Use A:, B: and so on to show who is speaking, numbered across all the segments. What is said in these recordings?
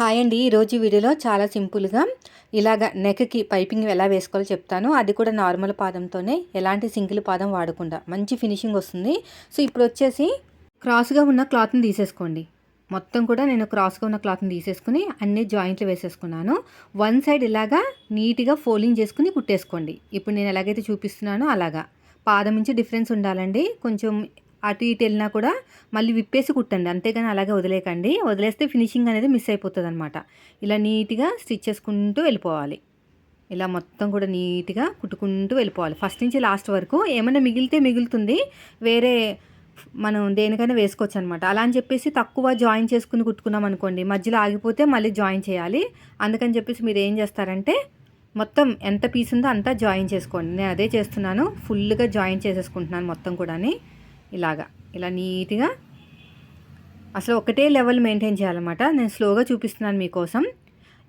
A: Hi అండి. ఈరోజు వీడియోలో చాలా సింపుల్గా ఇలాగ నెక్కి పైపింగ్ ఎలా వేసుకోవాలో చెప్తాను. అది కూడా నార్మల్ పాదంతోనే ఎలాంటి సింగిల్ పాదం వాడకుండా. మంచి ఫినిషింగ్ వస్తుంది. సో ఇప్పుడు వచ్చేసి క్రాస్గా ఉన్న క్లాత్ని తీసేసుకోండి. మొత్తం కూడా నేను క్రాస్గా ఉన్న క్లాత్ని తీసేసుకుని అన్ని జాయింట్లు వేసేసుకున్నాను. వన్ సైడ్ ఇలాగా నీట్గా ఫోల్డింగ్ చేసుకుని కుట్టేసుకోండి. ఇప్పుడు నేను ఎలాగైతే చూపిస్తున్నానో అలాగా. పాదం నుంచి డిఫరెన్స్ ఉండాలండి. కొంచెం అటు ఇటు వెళ్ళినా కూడా మళ్ళీ విప్పేసి కుట్టండి. అంతేగాని అలాగే వదిలేకండి వదిలేస్తే ఫినిషింగ్ అనేది మిస్ అయిపోతుంది అనమాట ఇలా నీట్గా స్టిచ్ చేసుకుంటూ వెళ్ళిపోవాలి. ఇలా మొత్తం కూడా నీట్గా కుట్టుకుంటూ వెళ్ళిపోవాలి. ఫస్ట్ నుంచి లాస్ట్ వరకు ఏమైనా మిగిలితే మిగులుతుంది. వేరే మనం దేనికైనా వేసుకోవచ్చు అనమాట అలా అని చెప్పేసి తక్కువ జాయిన్ చేసుకుని కుట్టుకున్నాం అనుకోండి మధ్యలో ఆగిపోతే మళ్ళీ జాయిన్ చేయాలి. అందుకని చెప్పేసి మీరు ఏం చేస్తారంటే మొత్తం ఎంత పీస్ ఉందో అంతా జాయిన్ చేసుకోండి. నేను అదే చేస్తున్నాను. ఫుల్గా జాయిన్ చేసేసుకుంటున్నాను మొత్తం కూడాని. ఇలాగా. ఇలా నీట్గా అసలు ఒకటే లెవెల్ మెయింటైన్ చేయాలన్నమాట. నేను స్లోగా చూపిస్తున్నాను మీకోసం.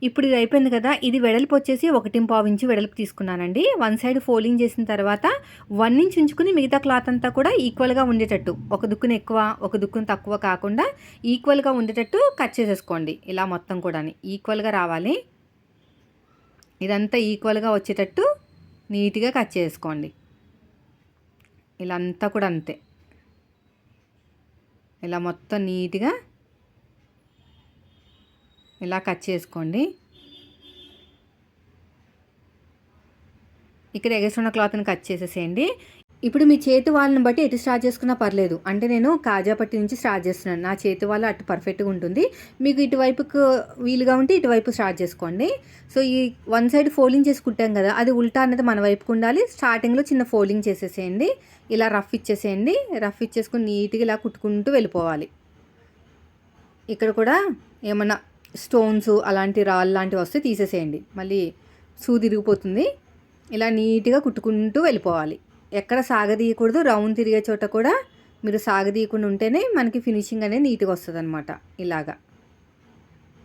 A: ఇప్పుడు ఇది అయిపోయింది కదా ఇది వెడల్పు వచ్చేసి ఒకటి పావు ఇంచు వెడల్పు తీసుకున్నానండి. వన్ సైడ్ ఫోల్డింగ్ చేసిన తర్వాత వన్ ఇంచ్ ఉంచుకుని మిగతా క్లాత్ అంతా కూడా ఈక్వల్గా ఉండేటట్టు. ఒక దుక్కును ఎక్కువ ఒక దుక్కును తక్కువ కాకుండా ఈక్వల్గా ఉండేటట్టు కట్ చేసేసుకోండి. ఇలా మొత్తం కూడా ఈక్వల్గా రావాలి. ఇదంతా ఈక్వల్గా వచ్చేటట్టు నీట్గా కట్ చేసుకోండి ఇలా అంతా కూడా అంతే. ఇలా మొత్తం నీట్గా ఇలా కట్ చేసుకోండి. ఇక్కడ ఎగసున్న క్లాత్ని కట్ చేసేసేయండి. ఇప్పుడు మీ చేతి వాళ్ళని బట్టి ఎటు స్టార్ట్ చేసుకున్నా పర్లేదు. అంటే నేను కాజాపట్టి నుంచి స్టార్ట్ చేస్తున్నాను. నా చేతి వాళ్ళ అటు పర్ఫెక్ట్గా ఉంటుంది. మీకు ఇటువైపుకు వీలుగా ఉంటే ఇటువైపు స్టార్ట్ చేసుకోండి. సో ఈ వన్ సైడ్ ఫోల్డింగ్ చేసుకుంటాం కదా అది ఉల్టా అనేది మన వైపుకు ఉండాలి. స్టార్టింగ్లో చిన్న ఫోల్డింగ్ చేసేసేయండి. ఇలా రఫ్ ఇచ్చేసేయండి. రఫ్ ఇచ్చేసుకుని నీట్గా ఇలా కుట్టుకుంటూ వెళ్ళిపోవాలి. ఇక్కడ కూడా ఏమన్నా స్టోన్స్ అలాంటి రాళ్ళు లాంటివి వస్తే తీసేసేయండి. మళ్ళీ సూ తిరిగిపోతుంది. ఇలా నీట్గా కుట్టుకుంటూ వెళ్ళిపోవాలి. ఎక్కడ సాగదీయకూడదు. రౌండ్ తిరిగే చోట కూడా మీరు సాగదీయకుండా ఉంటేనే మనకి ఫినిషింగ్ అనేది నీట్గా వస్తుంది అనమాట ఇలాగా.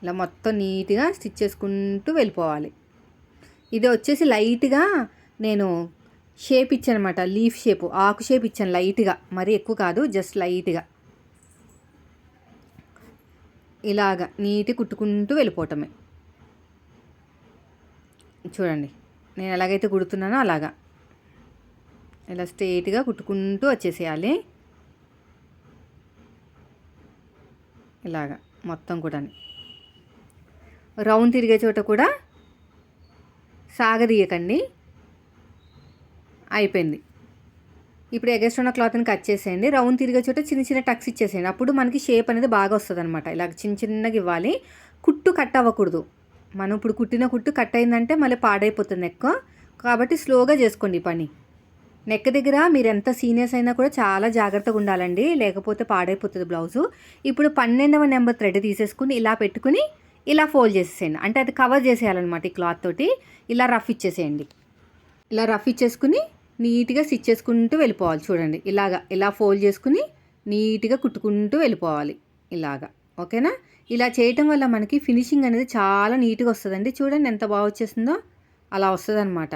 A: ఇలా మొత్తం నీట్గా స్టిచ్ చేసుకుంటూ వెళ్ళిపోవాలి. ఇది వచ్చేసి లైట్గా నేను షేప్ ఇచ్చాను అనమాట లీఫ్ షేప్ ఆకు షేప్ ఇచ్చాను లైట్గా మరీ ఎక్కువ కాదు జస్ట్ లైట్గా ఇలాగ నీటి కుట్టుకుంటూ వెళ్ళిపోవటమే. చూడండి. నేను ఎలాగైతే కుడుతున్నానో అలాగా. ఇలా స్ట్రైట్గా కుట్టుకుంటూ వచ్చేసేయాలి. ఇలాగా మొత్తం కూడా రౌండ్ తిరిగే చోట కూడా సాగదీయకండి. అయిపోయింది. ఇప్పుడు ఎగస్ట్ ఉన్న క్లాత్ని కట్ చేసేయండి. రౌండ్ తిరిగే చోట చిన్న చిన్న టక్స్ ఇచ్చేసేయండి. అప్పుడు మనకి షేప్ అనేది బాగా వస్తుంది అనమాట ఇలా చిన్న చిన్నగా ఇవ్వాలి. కుట్టు కట్ అవ్వకూడదు. మనం ఇప్పుడు కుట్టిన కుట్టు కట్ అయిందంటే మళ్ళీ పాడైపోతుంది ఎక్కువ కాబట్టి స్లోగా చేసుకోండి పని. నెక్ దగ్గర మీరు ఎంత సీనియర్స్ అయినా కూడా చాలా జాగ్రత్తగా ఉండాలండి. లేకపోతే పాడైపోతుంది బ్లౌజు. ఇప్పుడు పన్నెండవ నెంబర్ థ్రెడ్ తీసేసుకుని ఇలా పెట్టుకుని ఇలా ఫోల్డ్ చేసేసేయండి. అంటే అది కవర్ చేసేయాలన్నమాట ఈ క్లాత్ తోటి. ఇలా రఫ్ ఇచ్చేసేయండి. ఇలా రఫ్ ఇచ్చేసుకుని నీట్గా స్టిచ్ చేసుకుంటూ వెళ్ళిపోవాలి. చూడండి ఇలాగా ఇలా ఫోల్డ్ చేసుకుని నీట్గా కుట్టుకుంటూ వెళ్ళిపోవాలి. ఇలాగా ఓకేనా? ఇలా చేయటం వల్ల మనకి ఫినిషింగ్ అనేది చాలా నీట్గా వస్తుందండి. చూడండి ఎంత బాగా వచ్చేసిందో అలా వస్తుందన్నమాట.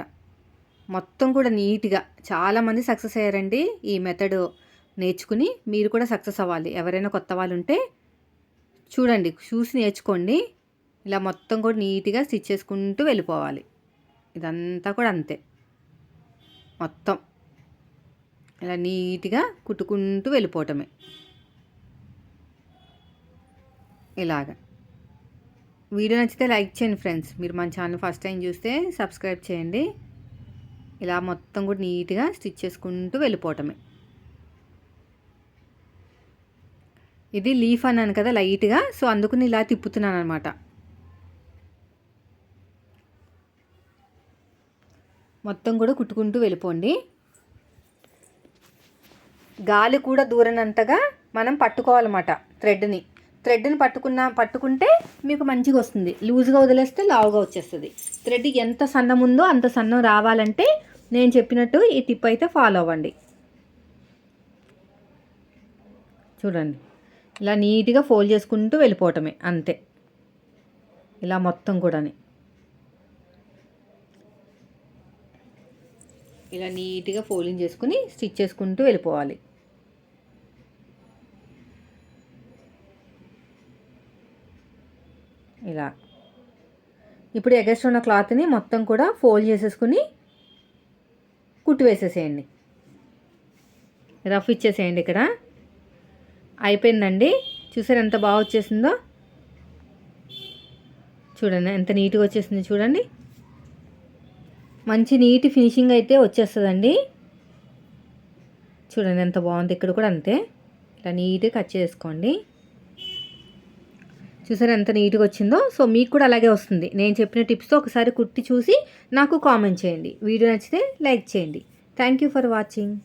A: మొత్తం కూడా నీట్గా చాలామంది సక్సెస్ అయ్యారండి ఈ మెథడ్ నేర్చుకుని. మీరు కూడా సక్సెస్ అవ్వాలి. ఎవరైనా కొత్త వాళ్ళు ఉంటే చూడండి చూసి నేర్చుకోండి. ఇలా మొత్తం కూడా నీట్గా స్టిచ్ చేసుకుంటూ వెళ్ళిపోవాలి. ఇదంతా కూడా అంతే. మొత్తం. ఇలా నీట్గా కుట్టుకుంటూ వెళ్ళిపోవటమే. ఇలాగా. వీడియో నచ్చితే లైక్ చేయండి ఫ్రెండ్స్. మీరు మన ఛానల్ ఫస్ట్ టైం చూస్తే సబ్స్క్రైబ్ చేయండి. ఇలా మొత్తం కూడా నీట్గా స్టిచ్ చేసుకుంటూ వెళ్ళిపోవటమే. ఇది లీఫ్ అన్నాను కదా లైట్గా. సో అందుకుని ఇలా తిప్పుతున్నాను అనమాట మొత్తం కూడా కుట్టుకుంటూ వెళ్ళిపోండి. గాలి కూడా దూరనంతగా మనం పట్టుకోవాలన్నమాట థ్రెడ్ని. థ్రెడ్ని పట్టుకున్న పట్టుకుంటే మీకు మంచిగా వస్తుంది. లూజ్గా వదిలేస్తే లావుగా వచ్చేస్తుంది. థ్రెడ్ ఎంత సన్నం ఉందో అంత సన్నం రావాలంటే నేను చెప్పినట్టు ఈ టిప్ అయితే ఫాలో అవ్వండి. చూడండి. ఇలా నీట్గా ఫోల్డ్ చేసుకుంటూ వెళ్ళిపోవటమే అంతే. ఇలా మొత్తం కూడాని. ఇలా నీట్గా ఫోల్డింగ్ చేసుకుని స్టిచ్ చేసుకుంటూ వెళ్ళిపోవాలి. ఇలా. ఇప్పుడు ఎగస్ట్ ఉన్న క్లాత్ని మొత్తం కూడా ఫోల్డ్ చేసేసుకుని కుట్టి వేసేసేయండి. రఫ్ ఇచ్చేసేయండి ఇక్కడ. అయిపోయిందండి. చూసారు ఎంత బాగా వచ్చేసిందో? చూడండి ఎంత నీట్గా వచ్చేసింది చూడండి. మంచి నీట్ ఫినిషింగ్ అయితే వచ్చేస్తుందండి. చూడండి ఎంత బాగుంది. ఇక్కడ కూడా అంతే. ఇలా నీట్గా కట్ చేసుకోండి. చూసారు ఎంత నీట్గా వచ్చిందో? సో మీకు కూడా అలాగే వస్తుంది. నేను చెప్పిన టిప్స్తో ఒకసారి కుట్టి చూసి నాకు కామెంట్ చేయండి. వీడియో నచ్చితే లైక్ చేయండి. Thank you for watching.